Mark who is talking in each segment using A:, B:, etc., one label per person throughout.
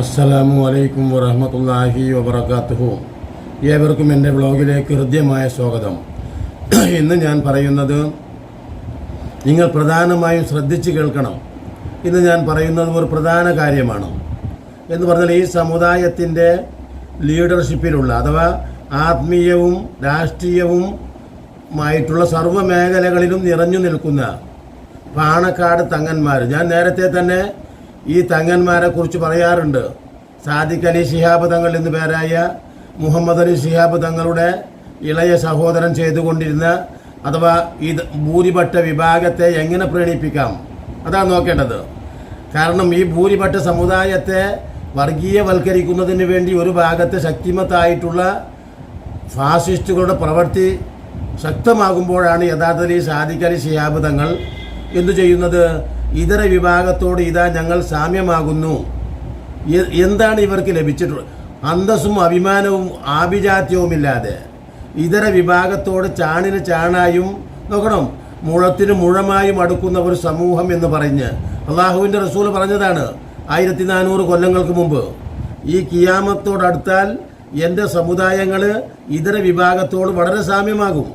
A: അസ്സലാമു അലൈക്കും വറഹമത്തല്ലാഹി വബർക്കാത്തുഹു ഏവർക്കും എന്റെ ബ്ലോഗിലേക്ക് ഹൃദ്യമായ സ്വാഗതം. ഇന്ന് ഞാൻ പറയുന്നത് നിങ്ങൾ പ്രധാനമായും ശ്രദ്ധിച്ച് കേൾക്കണം. ഇന്ന് ഞാൻ പറയുന്നത് ഒരു പ്രധാന കാര്യമാണ്. എന്ന് പറഞ്ഞാൽ ഈ സമുദായത്തിന്റെ ലീഡർഷിപ്പിലുള്ള അഥവാ ആത്മീയവും രാഷ്ട്രീയവും ആയിട്ടുള്ള സർവ മേഖലകളിലും നിറഞ്ഞു നിൽക്കുന്ന പാണക്കാട് തങ്ങന്മാർ ഞാൻ നേരത്തെ തന്നെ ഈ തങ്ങന്മാരെ കുറിച്ച് പറയാറുണ്ട്. സാദിഖ് അലി ശിഹാബ് തങ്ങൾ എന്നു പേരായ മുഹമ്മദ് അലി ശിഹാബ് തങ്ങളുടെ ഇളയ സഹോദരൻ ചെയ്തുകൊണ്ടിരുന്ന അഥവാ ഈ ഭൂരിപക്ഷ വിഭാഗത്തെ എങ്ങനെ പ്രീണിപ്പിക്കാം? അതാണ് നോക്കേണ്ടത്. കാരണം ഈ ഭൂരിപക്ഷ സമുദായത്തെ വർഗീയവൽക്കരിക്കുന്നതിന് വേണ്ടി ഒരു ഭാഗത്ത് ശക്തിമത്തായിട്ടുള്ള ഫാസിസ്റ്റുകളുടെ പ്രവൃത്തി ശക്തമാകുമ്പോഴാണ് യഥാർത്ഥത്തിൽ ഈ സാദിഖ് അലി ശിഹാബ് തങ്ങൾ എന്തു ചെയ്യുന്നത്? ഇതര വിഭാഗത്തോട് ഇതാ ഞങ്ങൾ സാമ്യമാകുന്നു. എന്താണ് ഇവർക്ക് ലഭിച്ചിട്ടുള്ളത്? അന്തസ്സും അഭിമാനവും ആഭിജാത്യവുമില്ലാതെ ഇതര വിഭാഗത്തോട് ചാണിന് ചാണായും നോക്കണം മുഴത്തിന് മുഴമായും അടുക്കുന്ന ഒരു സമൂഹം എന്ന് പറഞ്ഞ് അള്ളാഹുവിന്റെ റസൂൽ പറഞ്ഞതാണ് ആയിരത്തി നാനൂറ് കൊല്ലങ്ങൾക്ക് മുമ്പ്. ഈ കിയാമത്തോടടുത്താൽ എന്റെ സമുദായങ്ങൾ ഇതര വിഭാഗത്തോട് വളരെ സാമ്യമാകും.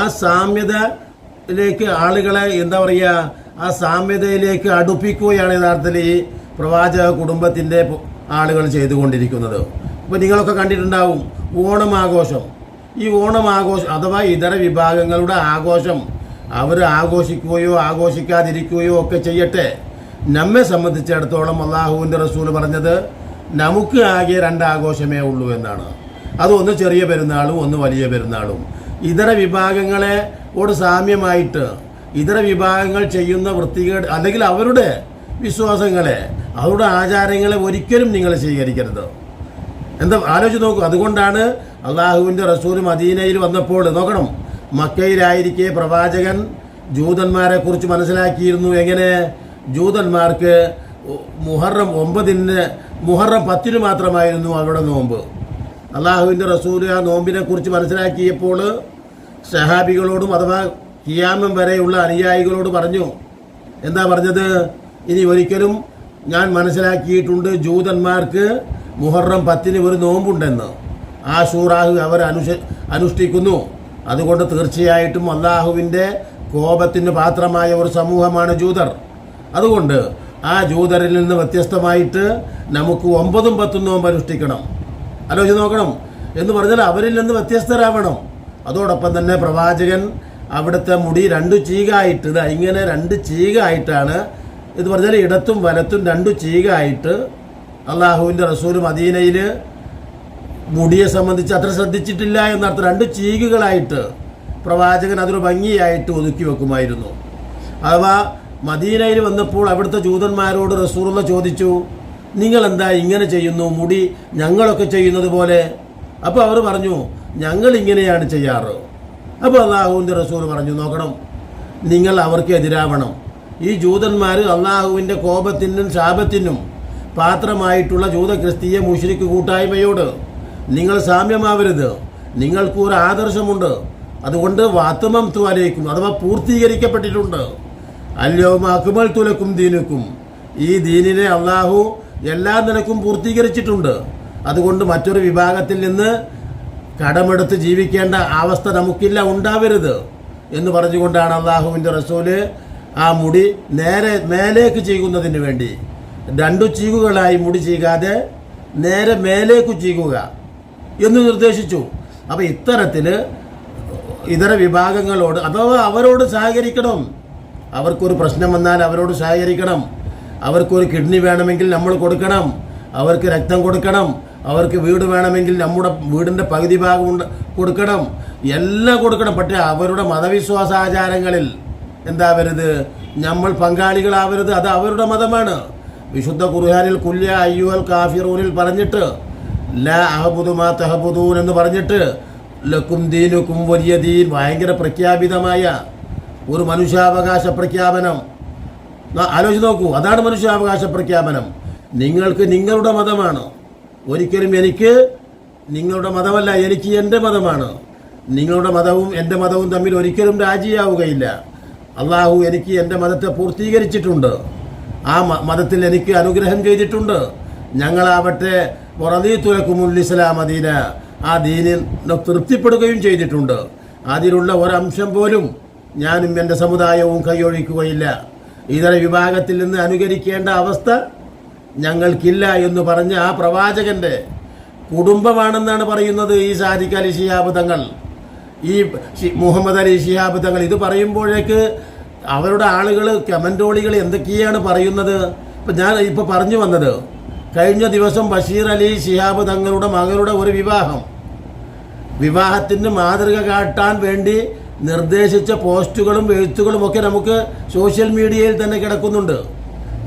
A: ആ സാമ്യതയിലേക്ക് ആളുകളെ എന്താ പറയുക ആ സാമ്യതയിലേക്ക് അടുപ്പിക്കുകയാണ് യഥാർത്ഥത്തിൽ ഈ പ്രവാചക കുടുംബത്തിന്റെ ആളുകൾ ചെയ്തുകൊണ്ടിരിക്കുന്നത്. ഇപ്പോൾ നിങ്ങളൊക്കെ കണ്ടിട്ടുണ്ടാവും ഓണം ആഘോഷം ഈ ഓണം ആഘോഷം അഥവാ ഇതര വിഭാഗങ്ങളുടെ ആഘോഷം അവർ ആഘോഷിക്കുകയോ ആഘോഷിക്കാതിരിക്കുകയോ ഒക്കെ ചെയ്യട്ടെ. നമ്മെ സംബന്ധിച്ചിടത്തോളം അള്ളാഹുവിന്റെ റസൂൽ പറഞ്ഞത് നമുക്ക് ആകെ രണ്ട് ആഘോഷമേ ഉള്ളൂ എന്നാണ്. അത് ഒന്ന് ചെറിയ പെരുന്നാളും ഒന്ന് വലിയ പെരുന്നാളും. ഇതര വിഭാഗങ്ങളെ ഓട് സാമ്യമായിട്ട് ഇതര വിഭാഗങ്ങൾ ചെയ്യുന്ന വൃത്തികേട് അല്ലെങ്കിൽ അവരുടെ വിശ്വാസങ്ങളെ അവരുടെ ആചാരങ്ങളെ ഒരിക്കലും നിങ്ങൾ സ്വീകരിക്കരുത്. എന്താ ആലോചിച്ച് നോക്കൂ. അതുകൊണ്ടാണ് അള്ളാഹുവിന്റെ റസൂൽ മദീനയിൽ വന്നപ്പോൾ നോക്കണം മക്കയിലായിരിക്കെ പ്രവാചകൻ ജൂതന്മാരെ കുറിച്ച് മനസ്സിലാക്കിയിരുന്നു. എങ്ങനെ? ജൂതന്മാർക്ക് മുഹറം ഒമ്പതിന് മുഹറം പത്തിന് മാത്രമായിരുന്നു അവരുടെ നോമ്പ്. അള്ളാഹുവിന്റെ റസൂൽ ആ നോമ്പിനെ കുറിച്ച് മനസ്സിലാക്കിയപ്പോൾ സഹാബികളോടും അഥവാ കിയാമം വരെയുള്ള അനുയായികളോട് പറഞ്ഞു എന്താ പറഞ്ഞത്? ഇനി ഒരിക്കലും ഞാൻ മനസ്സിലാക്കിയിട്ടുണ്ട് ജൂതന്മാർക്ക് മുഹറം പത്തിന് ഒരു നോമ്പുണ്ടെന്ന്. ആ ഷൂറാഹ് അവർ അനുഷ അനുഷ്ഠിക്കുന്നു. അതുകൊണ്ട് തീർച്ചയായിട്ടും അള്ളാഹുവിന്റെ കോപത്തിന് പാത്രമായ ഒരു സമൂഹമാണ് ജൂതർ. അതുകൊണ്ട് ആ ജൂതരിൽ നിന്ന് വ്യത്യസ്തമായിട്ട് നമുക്ക് ഒമ്പതും പത്തും നോമ്പ് അനുഷ്ഠിക്കണം. ആലോചിച്ച് നോക്കണം. എന്ന് പറഞ്ഞാൽ അവരിൽ നിന്ന് വ്യത്യസ്തരാവണം. അതോടൊപ്പം തന്നെ പ്രവാചകൻ അവിടുത്തെ മുടി രണ്ട് ചീകായിട്ട് ഇങ്ങനെ രണ്ട് ചീകായിട്ടാണ് ഇത് പറഞ്ഞാൽ ഇടത്തും വലത്തും രണ്ട് ചീകായിട്ട് അള്ളാഹുവിന്റെ റസൂൽ മദീനയിൽ മുടിയെ സംബന്ധിച്ച് അത്ര ശ്രദ്ധിച്ചിട്ടില്ല എന്നർത്ഥം. രണ്ട് ചീകുകളായിട്ട് പ്രവാചകൻ അതൊരു ഭംഗിയായിട്ട് ഒതുക്കി വെക്കുമായിരുന്നു. അഥവാ മദീനയിൽ വന്നപ്പോൾ അവിടുത്തെ ജൂതന്മാരോട് റസൂറുള്ള ചോദിച്ചു നിങ്ങൾ എന്താ ഇങ്ങനെ ചെയ്യുന്നു? മുടി ഞങ്ങളൊക്കെ ചെയ്യുന്നത് പോലെ? അപ്പോൾ അവർ പറഞ്ഞു ഞങ്ങൾ ഇങ്ങനെയാണ് ചെയ്യാറ്. അപ്പോൾ അള്ളാഹുവിന്റെ റസൂൽ പറഞ്ഞു നോക്കണം നിങ്ങൾ അവർക്ക് എതിരാവണം. ഈ ജൂതന്മാർ അള്ളാഹുവിന്റെ കോപത്തിനും ശാപത്തിനും പാത്രമായിട്ടുള്ള ജൂത ക്രിസ്തീയ മുഷിരിക്ക് കൂട്ടായ്മയോട് നിങ്ങൾ സാമ്യമാവരുത്. നിങ്ങൾക്ക് ഒരു ആദർശമുണ്ട്. അതുകൊണ്ട് വാത്തമം ത്വാലേക്കും അഥവാ പൂർത്തീകരിക്കപ്പെട്ടിട്ടുണ്ട്. അല്യോമ അക്മൽ തുലക്കും ദീനുക്കും. ഈ ദീനിനെ അള്ളാഹു എല്ലാ നിലക്കും പൂർത്തീകരിച്ചിട്ടുണ്ട്. അതുകൊണ്ട് മറ്റൊരു വിഭാഗത്തിൽ നിന്ന് കടമെടുത്ത് ജീവിക്കേണ്ട അവസ്ഥ നമുക്കില്ല ഉണ്ടാവരുത് എന്ന് പറഞ്ഞുകൊണ്ടാണ് അള്ളാഹുവിന്റെ റസൂൽ ആ മുടി നേരെ മേലേക്ക് ചെയ്യുന്നതിന് വേണ്ടി രണ്ടു ചീകുകളായി മുടി ചെയ്യാതെ നേരെ മേലേക്ക് ചെയ്യുക എന്ന് നിർദ്ദേശിച്ചു. അപ്പോൾ ഇത്തരത്തിൽ ഇതര വിഭാഗങ്ങളോട് അഥവാ അവരോട് സഹകരിക്കണം. അവർക്കൊരു പ്രശ്നം വന്നാൽ അവരോട് സഹകരിക്കണം. അവർക്കൊരു കിഡ്നി വേണമെങ്കിൽ നമ്മൾ കൊടുക്കണം. അവർക്ക് രക്തം കൊടുക്കണം. അവർക്ക് വീട് വേണമെങ്കിൽ നമ്മുടെ വീടിന്റെ പകുതി ഭാഗം കൊടുക്കണം. എല്ലാം കൊടുക്കണം. പക്ഷേ അവരുടെ മതവിശ്വാസാചാരങ്ങളിൽ എന്താവരുത് നമ്മൾ പങ്കാളികളാവരുത്. അത് അവരുടെ മതമാണ്. വിശുദ്ധ ഖുർഹാനിൽ കുല്യ അയ്യുൽ കാഫിറൂനിൽ പറഞ്ഞിട്ട് ല അഹബുദുമാ തഹബുദൂൻ എന്ന് പറഞ്ഞിട്ട് ലക്കും ദീനുക്കും വലിയ ദീൻ ഭയങ്കര പ്രഖ്യാപിതമായ ഒരു മനുഷ്യാവകാശ പ്രഖ്യാപനം. ആലോചിച്ച് നോക്കൂ. അതാണ് മനുഷ്യാവകാശ പ്രഖ്യാപനം. നിങ്ങൾക്ക് നിങ്ങളുടെ മതമാണ്. ഒരിക്കലും എനിക്ക് നിങ്ങളുടെ മതമല്ല എനിക്ക് എന്റെ മതമാണ്. നിങ്ങളുടെ മതവും എന്റെ മതവും തമ്മിൽ ഒരിക്കലും രാജിയാവുകയില്ല. അള്ളാഹു എനിക്ക് എന്റെ മതത്തെ പൂർത്തീകരിച്ചിട്ടുണ്ട്. ആ മതത്തിൽ എനിക്ക് അനുഗ്രഹം ചെയ്തിട്ടുണ്ട്. ഞങ്ങളാവട്ടെ തുലക്കുമുൽ ഇസ്ലാം അദീന ആ ദീനിൽ തൃപ്തിപ്പെടുകയും ചെയ്തിട്ടുണ്ട്. അതിലുള്ള ഒരംശം പോലും ഞാനും എന്റെ സമുദായവും കൈയൊഴിക്കുകയില്ല. ഇതര വിഭാഗത്തിൽ നിന്ന് അനുകരിക്കേണ്ട അവസ്ഥ ഞങ്ങൾക്കില്ല എന്ന് പറഞ്ഞ ആ പ്രവാചകന്റെ കുടുംബമാണെന്നാണ് പറയുന്നത് ഈ സാദിഖ് അലി ഷിഹാബ് തങ്ങൾ. ഈ മുഹമ്മദ് അലി ഷിഹാബ് തങ്ങൾ ഇത് പറയുമ്പോഴേക്ക് അവരുടെ ആളുകൾ കമന്റോളികൾ എന്തൊക്കെയാണ് പറയുന്നത്? ഇപ്പം ഞാൻ ഇപ്പോൾ പറഞ്ഞു വന്നത് കഴിഞ്ഞ ദിവസം ബഷീർ അലി ഷിഹാബ് തങ്ങളുടെ മകളുടെ ഒരു വിവാഹം. വിവാഹത്തിന് മാതൃക കാട്ടാൻ വേണ്ടി നിർദ്ദേശിച്ച പോസ്റ്റുകളും എഴുത്തുകളും ഒക്കെ നമുക്ക് സോഷ്യൽ മീഡിയയിൽ തന്നെ കിടക്കുന്നുണ്ട്.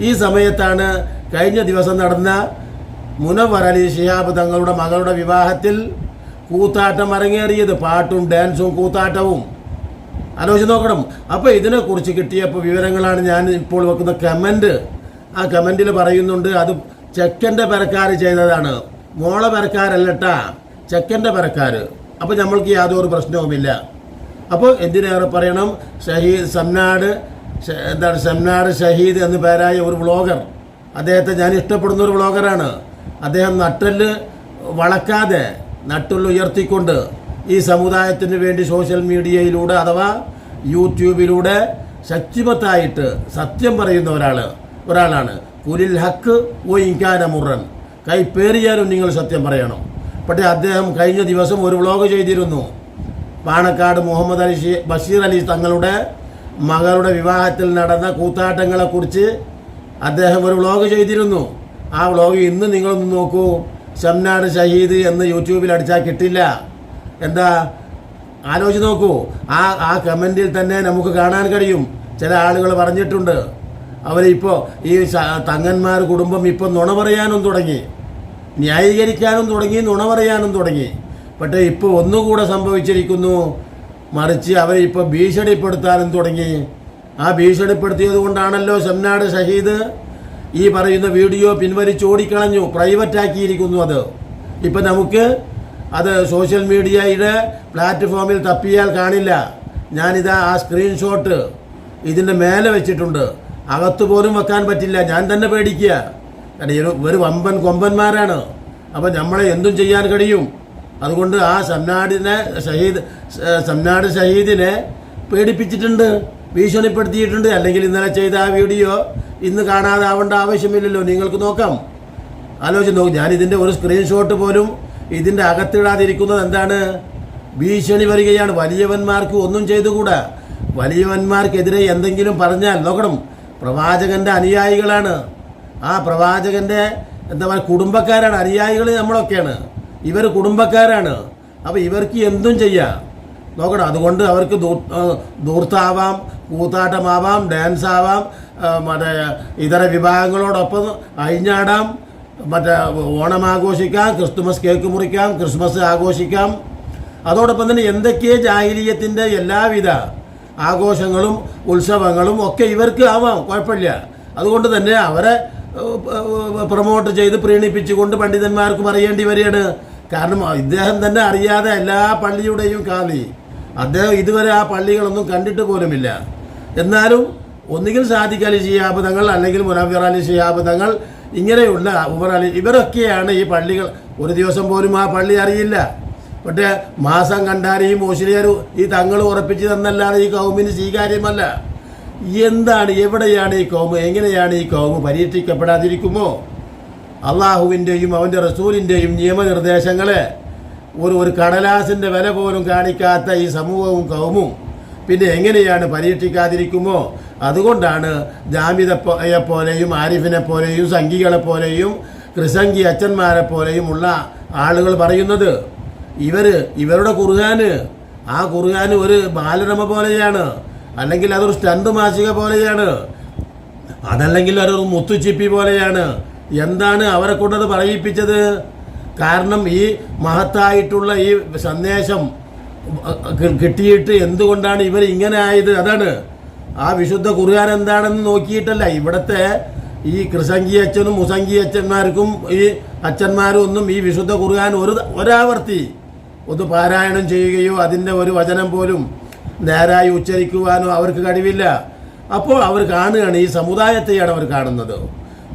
A: ഈ സമയത്താണ് കഴിഞ്ഞ ദിവസം നടന്ന മുനവർ അലി ഷിഹാബ് തങ്ങളുടെ മകളുടെ വിവാഹത്തിൽ കൂത്താട്ടം അരങ്ങേറിയത് പാട്ടും ഡാൻസും കൂത്താട്ടവും. ആലോചിച്ച് നോക്കണം. അപ്പോൾ ഇതിനെക്കുറിച്ച് കിട്ടിയപ്പോൾ വിവരങ്ങളാണ് ഞാൻ ഇപ്പോൾ വെക്കുന്ന കമന്റ്. ആ കമന്റിൽ പറയുന്നുണ്ട് അത് ചെക്കന്റെ പരക്കാർ ചെയ്തതാണ്. മോളെ പരക്കാരല്ലട്ടാ ചെക്കന്റെ പരക്കാർ. അപ്പോൾ നമ്മൾക്ക് യാതൊരു പ്രശ്നവുമില്ല. അപ്പോൾ എന്തിനേറെ പറയണം? ഷഹീദ് സംനാട് എന്താണ് സംനാട് ഷഹീദ് എന്ന് പേരായ ഒരു വ്ളോഗർ അദ്ദേഹത്തെ ഞാൻ ഇഷ്ടപ്പെടുന്ന ഒരു വ്ളോഗറാണ്. അദ്ദേഹം നട്ടൽ വളക്കാതെ നട്ടുള്ള ഉയർത്തിക്കൊണ്ട് ഈ സമുദായത്തിന് വേണ്ടി സോഷ്യൽ മീഡിയയിലൂടെ അഥവാ യൂട്യൂബിലൂടെ ശക്തിമത്തായിട്ട് സത്യം പറയുന്ന ഒരാൾ ഒരാളാണ്. കുലിൽ ഹക്ക് ഓ ഇൻകാന മുറൻ. കൈപ്പേറിയാലും നിങ്ങൾ സത്യം പറയണം. പക്ഷേ അദ്ദേഹം കഴിഞ്ഞ ദിവസം ഒരു വ്ളോഗ് ചെയ്തിരുന്നു. പാണക്കാട് മുഹമ്മദ് അലി ബഷീർ അലി തങ്ങളുടെ മകളുടെ വിവാഹത്തിൽ നടന്ന കൂത്താട്ടങ്ങളെക്കുറിച്ച് അദ്ദേഹം ഒരു വ്ളോഗ് ചെയ്തിരുന്നു. ആ വ്ളോഗ് ഇന്ന് നിങ്ങളൊന്ന് നോക്കൂ. ഷംനാട് ഷഹീദ് എന്ന് യൂട്യൂബിൽ അടിച്ചാൽ കിട്ടില്ല. എന്താ? ആലോചിച്ച് നോക്കൂ. ആ ആ കമന്റിൽ തന്നെ നമുക്ക് കാണാൻ കഴിയും. ചില ആളുകൾ പറഞ്ഞിട്ടുണ്ട്. അവരിപ്പോൾ ഈ തങ്ങന്മാർ കുടുംബം ഇപ്പം നുണ പറയാനും തുടങ്ങി. ന്യായീകരിക്കാനും തുടങ്ങി നുണ പറയാനും തുടങ്ങി. പക്ഷേ ഇപ്പോൾ ഒന്നുകൂടെ സംഭവിച്ചിരിക്കുന്നു. മറിച്ച് അവരെ ഇപ്പോൾ ഭീഷണിപ്പെടുത്താനും തുടങ്ങി. ആ ഭീഷണിപ്പെടുത്തിയത് കൊണ്ടാണല്ലോ ഷംനാട് ഷഹീദ് ഈ പറയുന്ന വീഡിയോ പിൻവലിച്ചോടിക്കളഞ്ഞു പ്രൈവറ്റാക്കിയിരിക്കുന്നു അത്. ഇപ്പം നമുക്ക് അത് സോഷ്യൽ മീഡിയയുടെ പ്ലാറ്റ്ഫോമിൽ തപ്പിയാൽ കാണില്ല. ഞാനിതാ ആ സ്ക്രീൻഷോട്ട് ഇതിന്റെ മേലെ വെച്ചിട്ടുണ്ട്. അകത്ത് പോലും വെക്കാൻ പറ്റില്ല. ഞാൻ തന്നെ പേടിക്കുക. കാരണം ഒരു വമ്പൻ കൊമ്പന്മാരാണ്. അപ്പം നമ്മളെ എന്തും ചെയ്യാൻ കഴിയും. അതുകൊണ്ട് ആ സംനാടിനെ ഷഹീദ് സംനാട് ഷഹീദിനെ പേടിപ്പിച്ചിട്ടുണ്ട്. ഭീഷണിപ്പെടുത്തിയിട്ടുണ്ട്. അല്ലെങ്കിൽ ഇന്നലെ ചെയ്ത ആ വീഡിയോ ഇന്ന് കാണാതാവേണ്ട ആവശ്യമില്ലല്ലോ. നിങ്ങൾക്ക് നോക്കാം. ആലോചിച്ച് നോക്കും. ഞാൻ ഇതിന്റെ ഒരു സ്ക്രീൻഷോട്ട് പോലും ഇതിന്റെ അകത്തിടാതിരിക്കുന്നത് എന്താണ്? ഭീഷണി വരികയാണ്. വലിയവന്മാർക്ക് ഒന്നും ചെയ്തുകൂടാ. വലിയവന്മാർക്കെതിരെ എന്തെങ്കിലും പറഞ്ഞാൽ നോക്കണം. പ്രവാചകന്റെ അനുയായികളാണ്. ആ പ്രവാചകന്റെ എന്താ പറയുക കുടുംബക്കാരാണ്. അനുയായികൾ നമ്മളൊക്കെയാണ്. ഇവർ കുടുംബക്കാരാണ്. അപ്പോൾ ഇവർക്ക് എന്തും ചെയ്യാം. നോക്കണം അതുകൊണ്ട് അവർക്ക് ദൂർത്താവാം കൂത്താട്ടമാവാം ഡാൻസ് ആവാം മറ്റേ ഇതര വിഭാഗങ്ങളോടൊപ്പം അഴിഞ്ഞാടാം മറ്റേ ഓണം ആഘോഷിക്കാം ക്രിസ്തുമസ് കേക്ക് മുറിക്കാം ക്രിസ്മസ് ആഘോഷിക്കാം. അതോടൊപ്പം തന്നെ എന്തൊക്കെ ജാഹിലീയത്തിന്റെ എല്ലാവിധ ആഘോഷങ്ങളും ഉത്സവങ്ങളും ഒക്കെ ഇവർക്ക് ആവാം കുഴപ്പമില്ല. അതുകൊണ്ട് തന്നെ അവരെ പ്രൊമോട്ട് ചെയ്ത് പ്രീണിപ്പിച്ചുകൊണ്ട് പണ്ഡിതന്മാർക്കും അറിയേണ്ടി വരികയാണ്. കാരണം ഇദ്ദേഹം തന്നെ അറിയാതെ എല്ലാ പള്ളിയുടെയും കാവി അദ്ദേഹം ഇതുവരെ ആ പള്ളികളൊന്നും കണ്ടിട്ട് പോലുമില്ല. എന്നാലും ഒന്നുകിൽ സാദിഖ് അലി ശിഹാബ് തങ്ങൾ അല്ലെങ്കിൽ മുനാഫിർ അലി ശിഹാബ് തങ്ങൾ ഇങ്ങനെയുള്ള ഉമർ അലി ഇവരൊക്കെയാണ് ഈ പള്ളികൾ. ഒരു ദിവസം പോലും ആ പള്ളി അറിയില്ല. പക്ഷേ മാസം കണ്ടാൽ ഈ മോശിനിയർ ഈ തങ്ങൾ ഉറപ്പിച്ച് തന്നല്ലാതെ ഈ കൗമിന് സ്വീകാര്യമല്ല. എന്താണ് എവിടെയാണ് ഈ കൗമ് എങ്ങനെയാണ് ഈ കൗമ് പരീക്ഷിക്കപ്പെടാതിരിക്കുമോ? അള്ളാഹുവിന്റെയും അവന്റെ റസൂലിന്റെയും നിയമനിർദ്ദേശങ്ങളെ ഒരു ഒരു കടലാസിന്റെ വില പോലും കാണിക്കാത്ത ഈ സമൂഹവും കൗമും പിന്നെ എങ്ങനെയാണ് പരീക്ഷിക്കാതിരിക്കുമോ? അതുകൊണ്ടാണ് ജാമിതയെ പോലെയും ആരിഫിനെ പോലെയും സംഘികളെ പോലെയും ക്രിസംഗി അച്ഛന്മാരെ പോലെയും ഉള്ള ആളുകൾ പറയുന്നത്. ഇവർ ഇവരുടെ കുറുകാന് ആ കുറുകാന് ഒരു ബാലരമ പോലെയാണ് അല്ലെങ്കിൽ അതൊരു സ്റ്റണ്ട് മാസിക പോലെയാണ് അതല്ലെങ്കിൽ ഒരു മുത്തുച്ചിപ്പി പോലെയാണ്. എന്താണ് അവരെ കൊണ്ടത് പറയിപ്പിച്ചത്? കാരണം ഈ മഹത്തായിട്ടുള്ള ഈ സന്ദേശം കിട്ടിയിട്ട് എന്തുകൊണ്ടാണ് ഇവർ ഇങ്ങനെ ആയത്? അതാണ്. ആ വിശുദ്ധ കുറുകാൻ എന്താണെന്ന് നോക്കിയിട്ടല്ല. ഇവിടുത്തെ ഈ കൃസംഗി അച്ഛനും മുസംഗി അച്ഛന്മാർക്കും ഈ അച്ഛന്മാരും ഒന്നും ഈ വിശുദ്ധ കുറുകാൻ ഒരു ഒരാവർത്തി ഒന്ന് പാരായണം ചെയ്യുകയോ അതിന്റെ ഒരു വചനം പോലും നേരായി ഉച്ചരിക്കുവാനോ അവർക്ക് കഴിവില്ല. അപ്പോൾ അവർ കാണുകയാണ് ഈ സമുദായത്തെയാണ് അവർ കാണുന്നത്.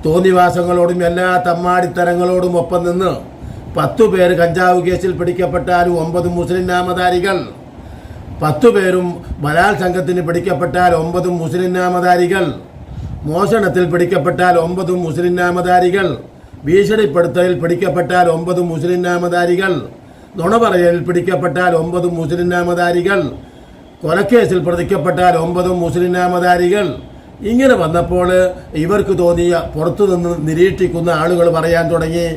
A: തോന്നിവാസങ്ങളോടും എല്ലാ തമ്മാടിത്തരങ്ങളോടും ഒപ്പം നിന്ന് പത്തു പേർ കഞ്ചാവ് കേസിൽ പിടിക്കപ്പെട്ടാൽ ഒമ്പത് മുസ്ലിം നാമധാരികൾ. പത്തു പേരും ബലാത്സംഗത്തിന് പിടിക്കപ്പെട്ടാൽ ഒമ്പതും മുസ്ലിം നാമധാരികൾ. മോഷണത്തിൽ പിടിക്കപ്പെട്ടാൽ ഒമ്പതും മുസ്ലിം നാമധാരികൾ. ഭീഷണിപ്പെടുത്തലിൽ പിടിക്കപ്പെട്ടാൽ ഒമ്പതും മുസ്ലിം നാമധാരികൾ. നുണ പറയലിൽ പിടിക്കപ്പെട്ടാൽ ഒമ്പതും മുസ്ലിം നാമധാരികൾ. കൊലക്കേസിൽ പ്രതിക്കപ്പെട്ടാൽ ഒമ്പതും മുസ്ലിം നാമധാരികൾ. ഇങ്ങനെ വന്നപ്പോൾ ഇവർക്ക് തോന്നിയ പുറത്തുനിന്ന് നിരീക്ഷിക്കുന്ന ആളുകൾ പറയാൻ തുടങ്ങി.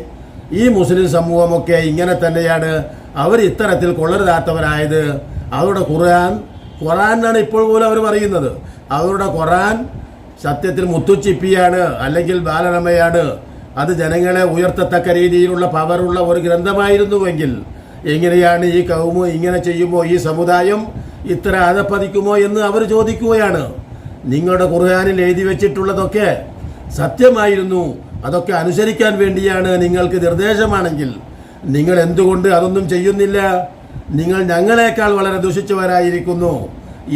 A: ഈ മുസ്ലിം സമൂഹമൊക്കെ ഇങ്ങനെ തന്നെയാണ്. അവർ ഇത്തരത്തിൽ കൊള്ളരുതാത്തവരായത്. അവരുടെ ഖുർആൻ ഖുറാനാണ് ഇപ്പോൾ പോലും അവർ പറയുന്നത്. അവരുടെ ഖുറാൻ സത്യത്തിൽ മുത്തുച്ചിപ്പിയാണ് അല്ലെങ്കിൽ ബാലരമയാണ്. അത് ജനങ്ങളെ ഉയർത്തത്തക്ക രീതിയിലുള്ള പവറുള്ള ഒരു ഗ്രന്ഥമായിരുന്നുവെങ്കിൽ എങ്ങനെയാണ് ഈ കൗമ് ഇങ്ങനെ ചെയ്യുമ്പോൾ ഈ സമുദായം ഇത്ര അധപ്പതിക്കുമോ എന്ന് അവർ ചോദിക്കുകയാണ്. നിങ്ങളുടെ ഖുർആാനിൽ എഴുതി വെച്ചിട്ടുള്ളതൊക്കെ സത്യമായിരുന്നു. അതൊക്കെ അനുസരിക്കാൻ വേണ്ടിയാണ് നിങ്ങൾക്ക് നിർദ്ദേശമാണെങ്കിൽ നിങ്ങൾ എന്തുകൊണ്ട് അതൊന്നും ചെയ്യുന്നില്ല? നിങ്ങൾ ഞങ്ങളെക്കാൾ വളരെ ദുഷിച്ചവരായിരിക്കുന്നു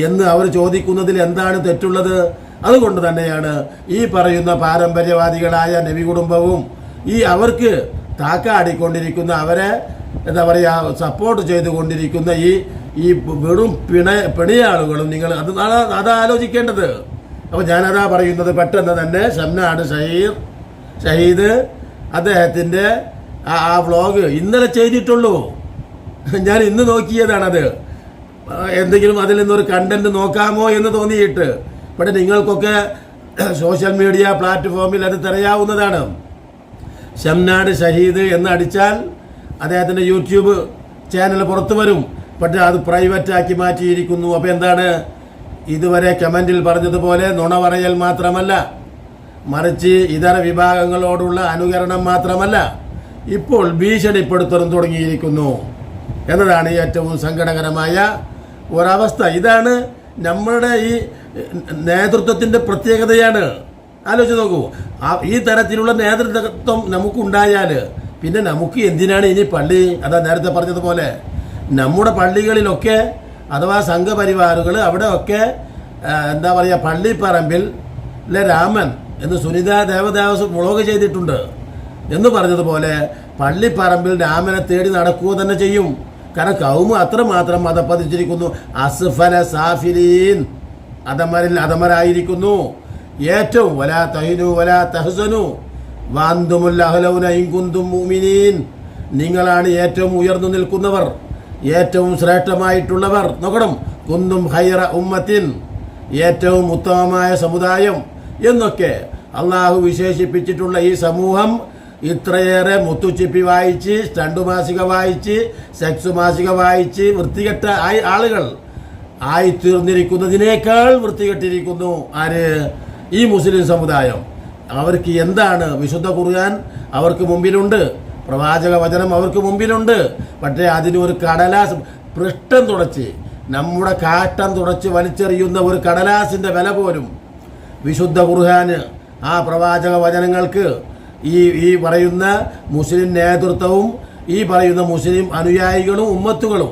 A: എന്ന് അവർ ചോദിക്കുന്നതിൽ എന്താണ് തെറ്റുള്ളത്? അതുകൊണ്ട് തന്നെയാണ് ഈ പറയുന്ന പാരമ്പര്യവാദികളായ നബി കുടുംബവും ഈ അവർക്ക് താക്കാടിക്കൊണ്ടിരിക്കുന്ന അവരെ എന്താ പറയുക സപ്പോർട്ട് ചെയ്തുകൊണ്ടിരിക്കുന്ന ഈ ഈ വെറും പിണ പിണിയാളുകളും നിങ്ങൾ അത് അതാലോചിക്കേണ്ടത് അപ്പോൾ ഞാനതാ പറയുന്നത് പെട്ടെന്ന് തന്നെ ഷംനാട് ഷഹീർ ഷഹീദ് അദ്ദേഹത്തിന്റെ ആ വ്ളോഗ് ഇന്നലെ ചെയ്തിട്ടുള്ളൂ. ഞാൻ ഇന്ന് നോക്കിയതാണത്. എന്തെങ്കിലും അതിൽ നിന്നൊരു കണ്ടന്റ് നോക്കാമോ എന്ന് തോന്നിയിട്ട്. പക്ഷെ നിങ്ങൾക്കൊക്കെ സോഷ്യൽ മീഡിയ പ്ലാറ്റ്ഫോമിൽ അത് തിരയാവുന്നതാണ്. ഷംനാട് ഷഹീദ് എന്ന് അടിച്ചാൽ അദ്ദേഹത്തിന്റെ യൂട്യൂബ് ചാനൽ പുറത്തു വരും. പക്ഷേ അത് പ്രൈവറ്റ് ആക്കി മാറ്റിയിരിക്കുന്നു. അപ്പോൾ എന്താണ്? ഇതുവരെ കമന്റിൽ പറഞ്ഞതുപോലെ നുണ പറയൽ മാത്രമല്ല. മറിച്ച് ഇതര വിഭാഗങ്ങളോടുള്ള അനുകരണം മാത്രമല്ല ഇപ്പോൾ ഭീഷണിപ്പെടുത്തലും തുടങ്ങിയിരിക്കുന്നു. എന്നതാണ് ഏറ്റവും സങ്കടകരമായ ഒരവസ്ഥ. ഇതാണ് നമ്മുടെ ഈ നേതൃത്വത്തിന്റെ പ്രത്യേകതയാണ്. ആലോചിച്ച് നോക്കൂ. ഈ തരത്തിലുള്ള നേതൃത്വം നമുക്കുണ്ടായാൽ പിന്നെ നമുക്ക് എന്തിനാണ് ഇനി പള്ളി? അതാ നേരത്തെ പറഞ്ഞതുപോലെ നമ്മുടെ പള്ളികളിലൊക്കെ അഥവാ സംഘപരിവാറുകൾ അവിടെയൊക്കെ എന്താ പറയുക പള്ളിപ്പറമ്പിൽ രാമൻ എന്ന് സുനിത ദേവദേവസ് മുളക് ചെയ്തിട്ടുണ്ട്. എന്ന് പറഞ്ഞതുപോലെ പള്ളിപ്പറമ്പിൽ രാമനെ തേടി നടക്കുക തന്നെ ചെയ്യും. കാരണം കൗമ അത്രമാത്രം മതപ്പതിച്ചിരിക്കുന്നു. അസ്ഫല സാഫിലീൻ. അതമരിൽ അതമരായിരിക്കുന്നു. ഏറ്റവും വലാ തഹിനു വലാ തഹസനു. വാന്തുമുല്ലഹലൗനൈകുന്തും നിങ്ങളാണ് ഏറ്റവും ഉയർന്നു നിൽക്കുന്നവർ. ഏറ്റവും ശ്രേഷ്ഠമായിട്ടുള്ളവർ. നോക്കണം. കുന്തും ഹൈറ ഉമ്മത്തിൻ. ഏറ്റവും ഉത്തമമായ സമുദായം. എന്നൊക്കെ അള്ളാഹു വിശേഷിപ്പിച്ചിട്ടുള്ള ഈ സമൂഹം ഇത്രയേറെ മുത്തുച്ചിപ്പി വായിച്ച് സ്റ്റണ്ടു മാസിക വായിച്ച് സെക്സ് മാസിക വായിച്ച് വൃത്തികെട്ട ആയി ആളുകൾ ആയിത്തീർന്നിരിക്കുന്നതിനേക്കാൾ വൃത്തികെട്ടിരിക്കുന്നു ആര്? ഈ മുസ്ലിം സമുദായം. അവർക്ക് എന്താണ് വിശുദ്ധ കുറുകാൻ അവർക്ക് മുമ്പിലുണ്ട്? പ്രവാചക വചനം അവർക്ക് മുമ്പിലുണ്ട്. പക്ഷേ അതിനൊരു കടലാസ് പൃഷ്ഠം തുടച്ച് നമ്മുടെ കാട്ടം തുടച്ച് വലിച്ചെറിയുന്ന ഒരു കടലാസിന്റെ വില പോലും വിശുദ്ധ ഖുർഹാന് ആ പ്രവാചക വചനങ്ങൾക്ക് ഈ ഈ പറയുന്ന മുസ്ലിം നേതൃത്വവും ഈ പറയുന്ന മുസ്ലിം അനുയായികളും ഉമ്മത്തുകളും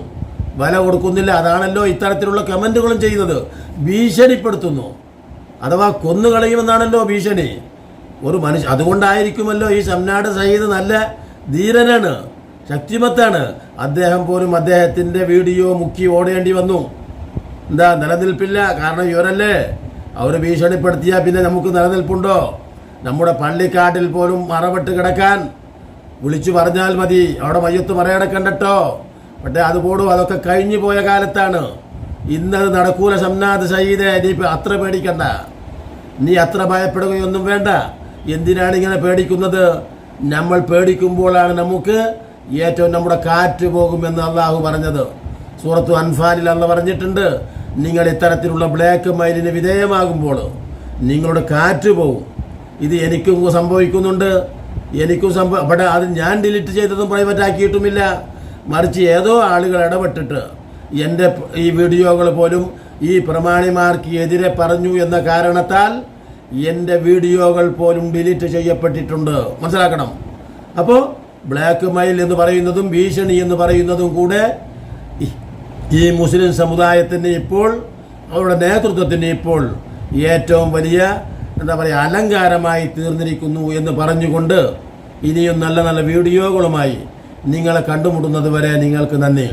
A: വില കൊടുക്കുന്നില്ല. അതാണല്ലോ ഇത്തരത്തിലുള്ള കമന്റുകളും ചെയ്യുന്നത്. ഭീഷണിപ്പെടുത്തുന്നു. അഥവാ കൊന്നുകളയുമെന്നാണല്ലോ ഭീഷണി. ഒരു മനുഷ്യ അതുകൊണ്ടായിരിക്കുമല്ലോ ഈ സംനാട് സയ്യിദ് നല്ല ധീരനാണ് ശക്തിമത്താണ്. അദ്ദേഹം പോലും അദ്ദേഹത്തിന്റെ വീഡിയോ മുക്കി ഓടേണ്ടി വന്നു. എന്താ നിലനിൽപ്പില്ല. കാരണം ഇവരല്ലേ? അവർ ഭീഷണിപ്പെടുത്തിയാൽ പിന്നെ നമുക്ക് നിലനിൽപ്പുണ്ടോ? നമ്മുടെ പള്ളിക്കാട്ടിൽ പോലും മറവിട്ട് കിടക്കാൻ വിളിച്ചു പറഞ്ഞാൽ മതി. അവിടെ മയ്യത്ത് മറയടക്കണ്ടട്ടോ പക്ഷേ അത് പോടും. അതൊക്കെ കഴിഞ്ഞു പോയ കാലത്താണ്. ഇന്നത് നടക്കൂല സംനാഥ് സയ്യിദേ. നീ അത്ര പേടിക്കണ്ട. നീ അത്ര ഭയപ്പെടുകയൊന്നും വേണ്ട. എന്തിനാണ് ഇങ്ങനെ പേടിക്കുന്നത്? നമ്മൾ പേടിക്കുമ്പോഴാണ് നമുക്ക് ഏറ്റവും നമ്മുടെ കാറ്റ് പോകുമെന്ന് അള്ളാഹു പറഞ്ഞത്. സൂറത്തു അൻഫാലിൽ അള്ള പറഞ്ഞിട്ടുണ്ട്. നിങ്ങൾ ഇത്തരത്തിലുള്ള ബ്ലാക്ക് മൈലിന് വിധേയമാകുമ്പോൾ നിങ്ങളുടെ കാറ്റ് പോവും. ഇത് എനിക്കും സംഭവിക്കുന്നുണ്ട്. എനിക്കും സംഭവ അവിടെ അത് ഞാൻ ഡിലീറ്റ് ചെയ്തതും പ്രൈവറ്റ് ആക്കിയിട്ടുമില്ല. മറിച്ച് ഏതോ ആളുകൾ ഇടപെട്ടിട്ട് എന്റെ ഈ വീഡിയോകൾ പോലും ഈ പ്രമാണിമാർക്ക് എതിരെ പറഞ്ഞു എന്ന കാരണത്താൽ എന്റെ വീഡിയോകൾ പോലും ഡിലീറ്റ് ചെയ്യപ്പെട്ടിട്ടുണ്ട്. മനസ്സിലാക്കണം? അപ്പോൾ ബ്ലാക്ക് മെയിൽ എന്ന് പറയുന്നതും ഭീഷണി എന്ന് പറയുന്നതും കൂടെ ഈ മുസ്ലിം സമുദായത്തിന് ഇപ്പോൾ അവരുടെ നേതൃത്വത്തിന് ഇപ്പോൾ ഏറ്റവും വലിയ എന്താ പറയുക അലങ്കാരമായി തീർന്നിരിക്കുന്നു എന്ന് പറഞ്ഞുകൊണ്ട് ഇനിയും നല്ല നല്ല വീഡിയോകളുമായി നിങ്ങളെ കണ്ടുമുട്ടുന്നത് വരെ നിങ്ങൾക്ക് നന്ദി.